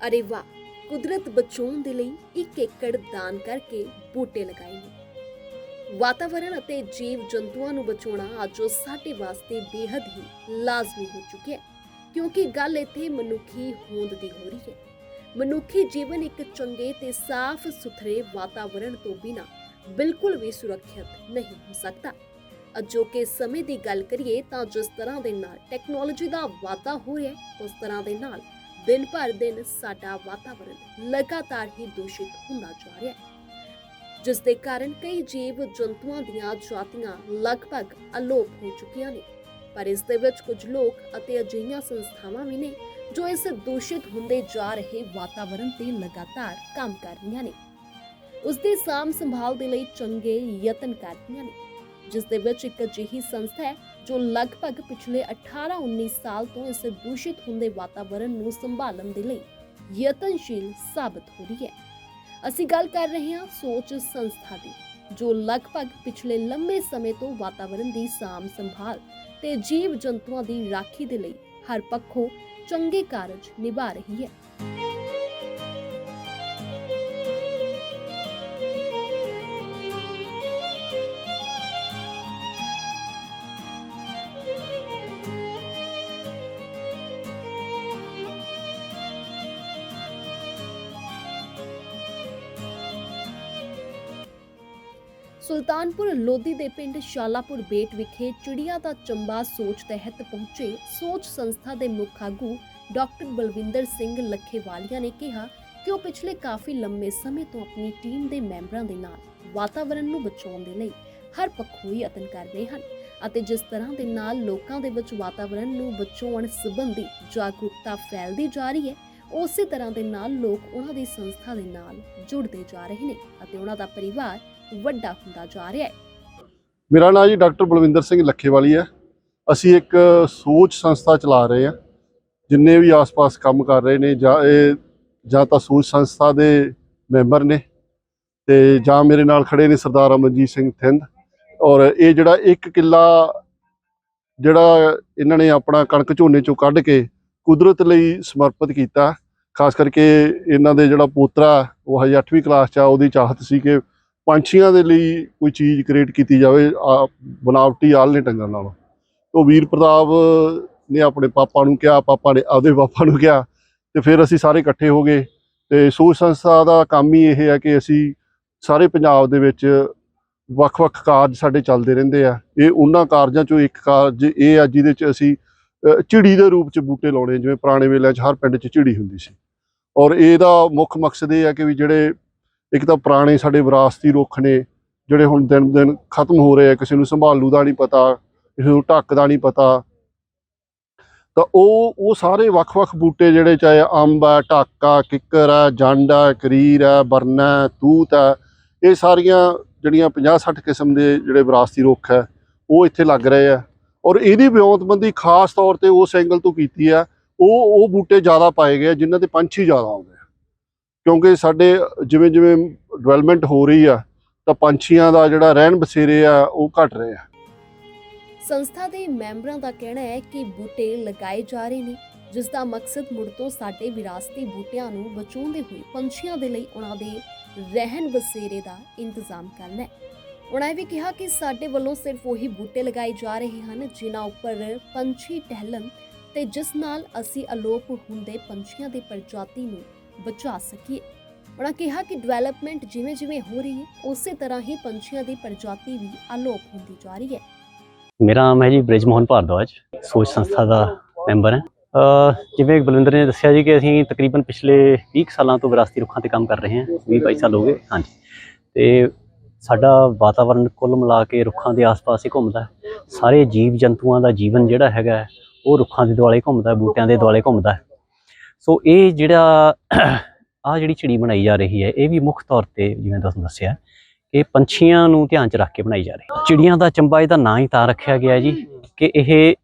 ਅਰੇ ਵਾਹ, ਕੁਦਰਤ ਬਚਾਉਣ ਦੇ ਲਈ ਇੱਕ ਏਕੜ ਦਾਨ ਕਰਕੇ ਬੂਟੇ ਲਗਾਏ ਨੇ। ਵਾਤਾਵਰਣ ਅਤੇ ਜੀਵ ਜੰਤੂਆਂ ਨੂੰ ਬਚਾਉਣਾ ਅੱਜ ਸਾਡੇ ਵਾਸਤੇ ਬੇहद ਹੀ ਲਾਜ਼ਮੀ ਹੋ ਚੁੱਕਿਆ ਹੈ, ਕਿਉਂਕਿ ਗੱਲ ਇੱਥੇ ਮਨੁੱਖੀ ਹੋਂਦ ਦੀ ਹੋ ਰਹੀ ਹੈ। ਮਨੁੱਖੀ ਜੀਵਨ ਇੱਕ ਚੰਗੇ ਤੇ ਸਾਫ਼ ਸੁਥਰੇ ਵਾਤਾਵਰਣ ਤੋਂ ਬਿਨਾ ਬਿਲਕੁਲ ਵੀ ਸੁਰੱਖਿਅਤ ਨਹੀਂ ਹੋ ਸਕਦਾ। ਅਜੋਕੇ ਸਮੇਂ ਦੀ ਗੱਲ ਕਰੀਏ ਤਾਂ ਜਿਸ ਤਰ੍ਹਾਂ ਦੇ ਨਾਲ ਟੈਕਨੋਲੋਜੀ ਦਾ ਵਾਧਾ ਹੋ ਰਿਹਾ ਹੈ, ਉਸ ਤਰ੍ਹਾਂ ਦੇ ਨਾਲ ਦਿਨ ਭਰ ਦਿਨ ਸਾਡਾ ਵਾਤਾਵਰਣ ਲਗਾਤਾਰ ਹੀ ਦੂਸ਼ਿਤ ਹੁੰਦਾ ਜਾ ਰਿਹਾ ਹੈ ਜਿਸ ਦੇ ਕਾਰਨ ਕਈ ਜੀਵ ਜੰਤੂਆਂ ਦੀਆਂ ਜਾਤੀਆਂ ਲਗਭਗ ਅਲੋਪ ਹੋ ਚੁੱਕੀਆਂ ਨੇ। ਪਰ ਇਸ ਦੇ ਵਿੱਚ ਕੁਝ ਲੋਕ ਅਤੇ ਅਜਿਹੀਆਂ ਸੰਸਥਾਵਾਂ ਵੀ ਨੇ ਜੋ ਇਸ ਦੂਸ਼ਿਤ ਹੁੰਦੇ ਜਾ ਰਹੇ ਵਾਤਾਵਰਣ ਤੇ ਲਗਾਤਾਰ ਕੰਮ ਕਰ ਰਹੀਆਂ ਨੇ। ਉਸ ਦੀ ਸਾਂਭ ਸੰਭਾਲ ਦੇ ਲਈ ਚੰਗੇ ਯਤਨ ਕਰ ਰਹੀਆਂ ਨੇ। ਜਿਸ ਦੇ ਵਿੱਚ ਇੱਕ ਅਜਿਹੀ ਸੰਸਥਾ ਹੈ ਜੋ ਲਗਭਗ ਪਿਛਲੇ 18-19 ਸਾਲ ਤੋਂ ਇਸ ਦੂਸ਼ਿਤ ਹੁੰਦੇ ਵਾਤਾਵਰਣ ਨੂੰ ਸੰਭਾਲਣ ਦੇ ਲਈ ਯਤਨਸ਼ੀਲ ਸਾਬਤ ਹੋ ਰਹੀ ਹੈ। ਅਸੀਂ ਗੱਲ ਕਰ ਰਹੇ ਹਾਂ ਸੋਚ ਸੰਸਥਾ ਦੀ, ਜੋ ਲਗਭਗ ਪਿਛਲੇ ਲੰਬੇ ਸਮੇਂ ਤੋਂ ਵਾਤਾਵਰਣ ਦੀ ਸਾਂਭ ਸੰਭਾਲ ਤੇ ਜੀਵ ਜੰਤੂਆਂ ਦੀ ਰਾਖੀ ਦੇ ਲਈ ਹਰ ਪੱਖੋਂ ਚੰਗੇ ਕਾਰਜ ਨਿਭਾ ਰਹੀ ਹੈ। ਸੁਲਤਾਨਪੁਰ ਲੋਧੀ ਦੇ ਪਿੰਡ ਸ਼ਾਲਾਪੁਰ ਬੇਟ ਵਿਖੇ ਚਿੜੀਆਂ ਦਾ ਚੰਬਾ ਸੋਚ ਤਹਿਤ ਪਹੁੰਚੇ ਸੋਚ ਸੰਸਥਾ ਦੇ ਮੁੱਖ ਆਗੂ ਡਾਕਟਰ ਬਲਵਿੰਦਰ ਸਿੰਘ ਲੱਖੇਵਾਲੀਆ ਨੇ ਕਿਹਾ ਕਿ ਉਹ ਪਿਛਲੇ ਕਾਫੀ ਲੰਮੇ ਸਮੇਂ ਤੋਂ ਆਪਣੀ ਟੀਮ ਦੇ ਮੈਂਬਰਾਂ ਦੇ ਨਾਲ ਵਾਤਾਵਰਣ ਨੂੰ ਬਚਾਉਣ ਦੇ ਲਈ ਹਰ ਪੱਖੋਂ ਯਤਨ ਕਰ ਰਹੇ ਹਨ ਅਤੇ ਜਿਸ ਤਰ੍ਹਾਂ ਦੇ ਨਾਲ ਲੋਕਾਂ ਦੇ ਵਿੱਚ ਵਾਤਾਵਰਣ ਨੂੰ ਬਚਾਉਣ ਸੰਬੰਧੀ ਜਾਗਰੂਕਤਾ ਫੈਲਦੀ ਜਾ ਰਹੀ ਹੈ, ਉਸੇ ਤਰ੍ਹਾਂ ਦੇ ਨਾਲ ਲੋਕ ਉਹਨਾਂ ਦੀ ਸੰਸਥਾ ਦੇ ਨਾਲ ਜੁੜਦੇ ਜਾ ਰਹੇ ਨੇ ਅਤੇ ਉਹਨਾਂ ਦਾ ਪਰਿਵਾਰ ਵੱਡਾ ਹੁੰਦਾ ਜਾ ਰਿਹਾ ਹੈ। ਮੇਰਾ ਨਾਮ ਜੀ ਡਾਕਟਰ ਬਲਵਿੰਦਰ ਸਿੰਘ ਲੱਖੇਵਾਲੀ ਹੈ। ਅਸੀਂ ਇੱਕ ਸੋਚ ਸੰਸਥਾ ਚਲਾ ਰਹੇ ਹਾਂ। ਜਿੰਨੇ ਵੀ ਆਸ-ਪਾਸ ਕੰਮ ਕਰ ਰਹੇ ਨੇ, ਜਾਂ ਇਹ ਜਾਂ ਤਾਂ ਸੋਚ ਸੰਸਥਾ ਦੇ ਮੈਂਬਰ ਨੇ ਤੇ ਜਾਂ ਮੇਰੇ ਨਾਲ ਖੜੇ ਨੇ ਸਰਦਾਰ ਅਮਨਜੀਤ ਸਿੰਘ ਥਿੰਦ। ਔਰ ਇਹ ਜਿਹੜਾ ਇੱਕ ਕਿੱਲਾ ਜਿਹੜਾ ਇਹਨਾਂ ਨੇ ਆਪਣਾ ਕਣਕ ਝੋਨੇ ਚੋਂ ਕੱਢ ਕੇ ਕੁਦਰਤ ਲਈ ਸਮਰਪਿਤ ਕੀਤਾ, ਖਾਸ ਕਰਕੇ ਇਹਨਾਂ ਦੇ ਜਿਹੜਾ ਪੋਤਰਾ, ਉਹ ਹਜੇ 8ਵੀਂ ਕਲਾਸ 'ਚ ਆ, ਉਹਦੀ ਚਾਹਤ ਸੀ ਕਿ ਪੰਛੀਆਂ ਦੇ ਲਈ ਕੋਈ ਚੀਜ਼ ਕ੍ਰੀਏਟ ਕੀਤੀ ਜਾਵੇ, ਆ ਬਨਾਵਟੀ ਆਲ੍ਹਣੇ ਟੰਗਣ ਨਾਲੋਂ। ਉਹ ਵੀਰ ਪ੍ਰਤਾਪ ਨੇ ਆਪਣੇ ਪਾਪਾ ਨੂੰ ਕਿਹਾ, ਪਾਪਾ ਨੇ ਆਪਦੇ ਪਾਪਾ ਨੂੰ ਕਿਹਾ ਤੇ ਫਿਰ ਅਸੀਂ ਸਾਰੇ ਇਕੱਠੇ ਹੋ ਗਏ ਤੇ ਸੋਚ ਸੰਸਥਾ ਦਾ ਕੰਮ ਹੀ ਇਹ ਹੈ ਕਿ ਅਸੀਂ ਸਾਰੇ ਪੰਜਾਬ ਦੇ ਵਿੱਚ ਵੱਖ-ਵੱਖ ਕਾਰਜ ਸਾਡੇ ਚੱਲਦੇ ਰਹਿੰਦੇ ਆ। ਇਹ ਉਹਨਾਂ ਕਾਰਜਾਂ ਚੋਂ ਇੱਕ ਕਾਰਜ ਇਹ ਆ ਜਿਹਦੇ ਚ ਅਸੀਂ ਝਿੜੀ ਦੇ ਰੂਪ ਚ ਬੂਟੇ ਲਾਉਣੇ ਜਿਵੇਂ ਪੁਰਾਣੇ ਵੇਲਿਆਂ ਚ ਹਰ ਪਿੰਡ ਚ ਝਿੜੀ ਹੁੰਦੀ ਸੀ। ਔਰ ਇਹਦਾ ਮੁੱਖ ਮਕਸਦ ਇਹ ਹੈ ਕਿ ਵੀ ਜਿਹੜੇ ਇੱਕ ਤਾਂ ਪੁਰਾਣੇ ਸਾਡੇ ਵਿਰਾਸਤੀ ਰੁੱਖ ਨੇ ਜਿਹੜੇ ਹੁਣ ਦਿਨ ਦਿਨ ਖਤਮ ਹੋ ਰਹੇ ਆ ਕਿਸੇ ਨੂੰ ਸੰਭਾਲੂ ਦਾ ਨਹੀਂ ਪਤਾ ਕਿਸੇ ਨੂੰ ਢੱਕ ਦਾ ਨਹੀਂ ਪਤਾ। ਤਾਂ ਉਹ ਉਹ ਸਾਰੇ ਵੱਖ-ਵੱਖ ਬੂਟੇ ਜਿਹੜੇ ਚਾਹੇ ਅੰਬ ਆ ਢਾਕਾ ਕਿੱਕਰ ਆ ਜੰਡ ਆ ਕਰੀਰ ਆ ਬਰਨਾ ਹੈ, ਤੂਤ ਆ ਇਹ ਸਾਰੀਆਂ ਜਿਹੜੀਆਂ 50-60 ਕਿਸਮ ਦੇ ਜਿਹੜੇ ਵਿਰਾਸਤੀ ਰੁੱਖ ਹੈ ਉਹ ਇੱਥੇ ਲੱਗ ਰਹੇ ਆ। ਔਰ ਇਹਦੀ ਵਿਉਂਤਬੰਦੀ ਖਾਸ ਤੌਰ ਤੇ ਉਸ ਐਂਗਲ ਤੋਂ ਕੀਤੀ ਆ ਉਹ ਉਹ ਬੂਟੇ ਜ਼ਿਆਦਾ ਪਾਏ ਗਏ ਆ ਜਿਨ੍ਹਾਂ ਤੇ ਪੰਛੀ ਜ਼ਿਆਦਾ ਆਉਂਦੇ ਕਿਉਂਕਿ ਸਾਡੇ ਜਿਵੇਂ ਜਿਵੇਂ ਡਿਵੈਲਪਮੈਂਟ ਹੋ ਰਹੀ ਆ, ਤਾਂ ਪੰਛੀਆਂ ਦਾ ਜਿਹੜਾ ਰਹਿਣ ਬਸੇਰੇ ਆ, ਉਹ ਘਟ ਰਹੇ ਆ। ਸੰਸਥਾ ਦੇ ਮੈਂਬਰਾਂ ਦਾ ਕਹਿਣਾ ਹੈ ਕਿ ਬੂਟੇ ਲਗਾਏ ਜਾ ਰਹੇ ਨੇ, ਜਿਸ ਦਾ ਮਕਸਦ ਮੁੜ ਤੋਂ ਸਾਡੇ ਵਿਰਾਸਤੀ ਬੂਟਿਆਂ ਨੂੰ ਬਚਾਉਂਦੇ ਹੋਏ ਪੰਛੀਆਂ ਦੇ ਲਈ ਉਹਨਾਂ ਦੇ ਰਹਿਣ ਬਸੇਰੇ ਦਾ ਇੰਤਜ਼ਾਮ ਕਰਨਾ ਹੈ। ਉਹਨਾਂ ਵੀ ਕਿਹਾ ਕਿ ਸਾਡੇ ਵੱਲੋਂ ਸਿਰਫ ਉਹੀ ਬੂਟੇ ਲਗਾਏ ਜਾ ਰਹੇ ਹਨ, ਜਿਨ੍ਹਾਂ ਉੱਪਰ ਪੰਛੀ ਟਹਿਲਣ ਤੇ ਜਿਸ ਨਾਲ ਅਸੀਂ ਅਲੋਪ ਹੁੰਦੇ ਪੰਛੀਆਂ ਦੀ ਪ੍ਰਜਾਤੀ ਨੂੰ ਬਚਾ ਸਕੀਏ ਉਹਨਾਂ ਕਿਹਾ ਕਿ ਡਿਵੈਲਪਮੈਂਟ ਜਿਵੇਂ ਜਿਵੇਂ ਹੋ ਰਹੀ ਹੈ, ਉਸੇ ਤਰ੍ਹਾਂ ਹੀ ਪੰਛੀਆਂ ਦੀ ਪ੍ਰਜਾਤੀ ਵੀ ਅਲੋਪ ਹੁੰਦੀ ਜਾ ਰਹੀ ਹੈ। ਮੇਰਾ ਨਾਮ ਹੈ ਜੀ ਬ੍ਰਿਜਮੋਹਨ ਭਾਰਦਵਾਜ, ਸੋਚ ਸੰਸਥਾ ਦਾ ਮੈਂਬਰ ਹਾਂ। ਜਿਵੇਂ ਬਲਵਿੰਦਰ ਨੇ ਦੱਸਿਆ ਜੀ ਕਿ ਅਸੀਂ ਤਕਰੀਬਨ ਪਿਛਲੇ 20 ਕੁ ਸਾਲਾਂ ਤੋਂ ਵਿਰਾਸਤੀ ਰੁੱਖਾਂ ਤੇ ਕੰਮ ਕਰ ਰਹੇ ਹਾਂ 20 22 ਸਾਲ ਹੋ ਗਏ, ਹਾਂਜੀ। ਤੇ ਸਾਡਾ ਵਾਤਾਵਰਣ ਕੁੱਲ ਮਿਲਾ ਕੇ ਰੁੱਖਾਂ ਦੇ ਆਸ-ਪਾਸ ਹੀ ਘੁੰਮਦਾ ਸਾਰੇ ਜੀਵ ਜੰਤੂਆਂ ਦਾ ਜੀਵਨ ਜਿਹੜਾ ਹੈਗਾ ਉਹ ਰੁੱਖਾਂ ਦੇ ਦੁਆਲੇ ਘੁੰਮਦਾ ਬੂਟਿਆਂ ਦੇ ਦੁਆਲੇ ਘੁੰਮਦਾ ਹੈ। ਸੋ ਇਹ ਜਿਹੜਾ ਆ ਜਿਹੜੀ ਚਿੜੀ ਬਣਾਈ ਜਾ ਰਹੀ ਹੈ, ਇਹ ਵੀ ਮੁੱਖ ਤੌਰ ਤੇ ਜਿਵੇਂ ਤੁਹਾਨੂੰ ਦੱਸਿਆ ਕਿ ਪੰਛੀਆਂ ਨੂੰ ਧਿਆਨ 'ਚ ਰੱਖ ਕੇ ਬਣਾਈ ਜਾ ਰਹੀ ਹੈ। ਚਿੜੀਆਂ ਦਾ ਚੰਬਾ ਇਹਦਾ ਨਾਂ ਹੀ ਤਾਂ ਰੱਖਿਆ ਗਿਆ ਜੀ ਕਿ ਇਹ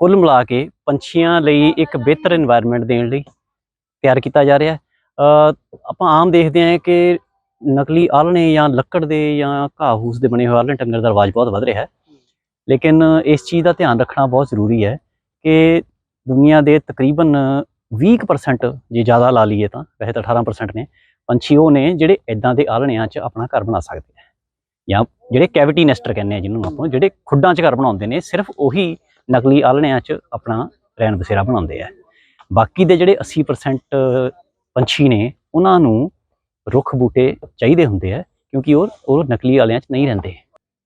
ਕੁੱਲ ਮਿਲਾ ਕੇ ਪੰਛੀਆਂ ਲਈ ਇੱਕ ਬਿਹਤਰ এনवायरमेंट ਦੇਣ ਲਈ ਤਿਆਰ ਕੀਤਾ ਜਾ ਰਿਹਾ ਆਪਾਂ ਆਮ ਦੇਖਦੇ ਹਾਂ ਕਿ ਨਕਲੀ ਆਲਣੇ ਜਾਂ ਲੱਕੜ ਦੇ ਜਾਂ ਘਾਹ ਹੂਸ ਦੇ ਬਣੇ ਹੋਏ ਆਲਣੇ ਟੰਗਰ ਦਾ ਰਵਾਜ ਬਹੁਤ ਵੱਧ ਰਿਹਾ ਹੈ। ਲੇਕਿਨ ਇਸ ਚੀਜ਼ ਦਾ ਧਿਆਨ ਰੱਖਣਾ ਬਹੁਤ ਜ਼ਰੂਰੀ ਹੈ ਕਿ ਦੁਨੀਆ ਦੇ ਤਕਰੀਬਨ 20% ਜੇ ਜ਼ਿਆਦਾ ਲਾ ਲਈਏ ਤਾਂ ਵੈਸੇ ਤਾਂ 18% ਨੇ ਪੰਛੀ ਉਹ ਨੇ ਜਿਹੜੇ ਇਦਾਂ ਦੇ ਆਲਣਿਆਂ 'ਚ ਆਪਣਾ ਘਰ ਬਣਾ ਸਕਦੇ ਆ। ਜਾਂ ਜਿਹੜੇ ਕੈਵਿਟੀ ਨੈਸਟਰ ਕਹਿੰਦੇ ਆ ਜਿਹਨੂੰ ਆਪਾਂ ਜਿਹੜੇ ਖੁੱਡਾਂ 'ਚ ਘਰ ਬਣਾਉਂਦੇ ਨੇ ਸਿਰਫ ਉਹੀ ਨਕਲੀ ਆਲਣਿਆਂ 'ਚ ਆਪਣਾ ਰੈਣ ਬਸੇਰਾ ਬਣਾਉਂਦੇ ਆ। ਬਾਕੀ ਦੇ ਜਿਹੜੇ 80% ਪੰਛੀ ਨੇ ਉਹਨਾਂ ਨੂੰ ਰੁੱਖ ਬੂਟੇ ਚਾਹੀਦੇ ਹੁੰਦੇ ਆ ਕਿਉਂਕਿ ਉਹ ਉਹ ਨਕਲੀ ਆਲਿਆਂ 'ਚ ਨਹੀਂ ਰਹਿੰਦੇ।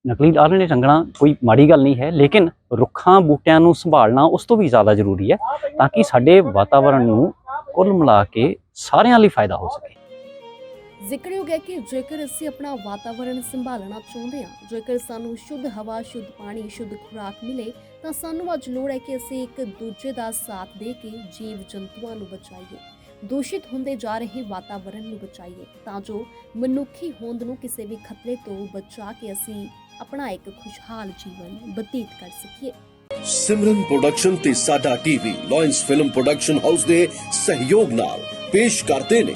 ਨਕਲੀ ਆਲਣੇ ਰੰਗਣਾ ਕੋਈ ਮਾੜੀ ਗੱਲ ਨਹੀਂ ਹੈ, ਲੇਕਿਨ ਰੁੱਖਾਂ, ਬੂਟਿਆਂ ਨੂੰ ਸੰਭਾਲਣਾ ਉਸ ਤੋਂ ਵੀ ਜ਼ਿਆਦਾ ਜ਼ਰੂਰੀ ਹੈ ਤਾਂ ਕਿ ਸਾਡੇ ਵਾਤਾਵਰਣ ਨੂੰ ਕੁੱਲ ਮਿਲਾ ਕੇ ਸਾਰਿਆਂ ਲਈ ਫਾਇਦਾ ਹੋ ਸਕੇ। ਜ਼ਿਕਰਯੋਗ ਹੈ ਕਿ ਜੇਕਰ ਅਸੀਂ ਆਪਣਾ ਵਾਤਾਵਰਣ ਸੰਭਾਲਣਾ ਚਾਹੁੰਦੇ ਹਾਂ, ਜੇਕਰ ਸਾਨੂੰ ਸ਼ੁੱਧ ਹਵਾ, ਸ਼ੁੱਧ ਪਾਣੀ, ਸ਼ੁੱਧ ਖੁਰਾਕ ਮਿਲੇ, ਤਾਂ ਸਾਨੂੰ ਅੱਜ ਲੋੜ ਹੈ ਕਿ ਅਸੀਂ ਇੱਕ ਦੂਜੇ ਦਾ ਸਾਥ ਦੇ ਕੇ ਜੀਵ ਜੰਤੂਆਂ ਨੂੰ ਬਚਾਈਏ। ਦੂਸ਼ਿਤ ਹੁੰਦੇ ਜਾ ਰਹੇ ਵਾਤਾਵਰਣ ਨੂੰ ਬਚਾਈਏ, ਤਾਂ ਜੋ ਮਨੁੱਖੀ ਹੋਂਦ ਨੂੰ ਕਿਸੇ ਵੀ ਖਤਰੇ ਤੋਂ ਬਚਾ ਕੇ ਅਸੀਂ ਆਪਣਾ ਇੱਕ ਖੁਸ਼ਹਾਲ ਜੀਵਨ ਬਤੀਤ ਕਰ ਸਕੀਏ। ਸਿਮਰਨ ਪ੍ਰੋਡਕਸ਼ਨ ਤੇ ਸਾਡਾ TV lions film production house ਦੇ ਸਹਿਯੋਗ ਨਾਲ ਪੇਸ਼ ਕਰਦੇ ਨੇ